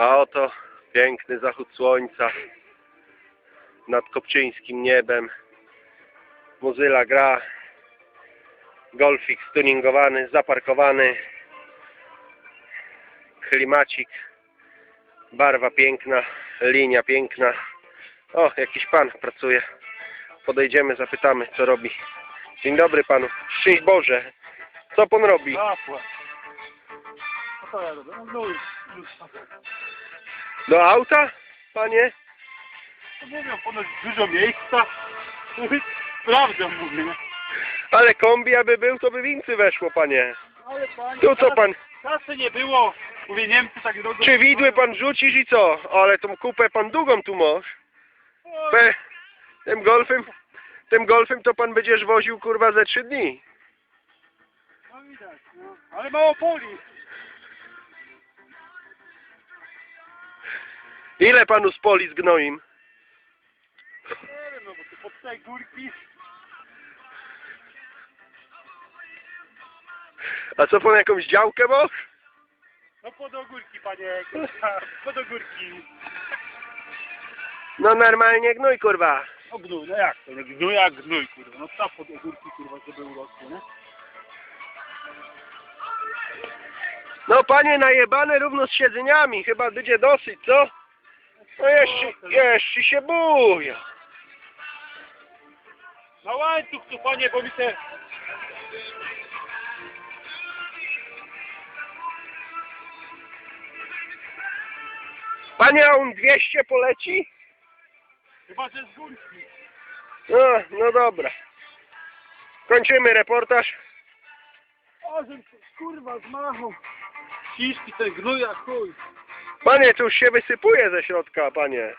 A oto piękny zachód słońca nad kopczyńskim niebem. Muzyla gra. Golfik stuningowany, zaparkowany. Klimacik. Barwa piękna, linia piękna. O, jakiś pan pracuje. Podejdziemy, zapytamy, co robi. Dzień dobry panu. Szczęść Boże. Co pan robi? Zapłać. No ja robię. No już, już. Do auta, panie? Mówią, ponoć dużo miejsca. Sprawdzę, mówię. nie? Ale kombi, aby był, to by wincy weszło, panie. Ale panie, Tu co pan, Czasy nie było. Mówię, Niemcy tak drogo... czy widły pan rzucisz i co? Ale tą kupę pan długą tu masz. Pe, tym golfem, tym golfem to pan będziesz woził, kurwa, ze trzy dni. No widać, no. Ale mało poli. Ile panu spoli z gnoim? Nie wiem, no bo tu pod tej górki... A co pan jakąś działkę masz? No pod ogórki, panie. kurwa, Pod ogórki. No normalnie gnój, kurwa. No gnój, no jak to? No gnój jak gnój, kurwa. No co pod ogórki, kurwa, żeby urosło, nie? No panie, najebane równo z siedzeniami, chyba będzie dosyć, co? No jeszcze, jeszcze się buja. Na łańcuch tu, panie, bo mi te... Panie, a on 200 poleci? Chyba, że z górki. No, no dobra. Kończymy reportaż. O, że kurwa zmachał. Ciszki ten gnój jak chuj. Panie, tu już się wysypuje ze środka, panie.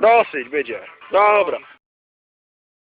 Dosyć będzie. Dobra.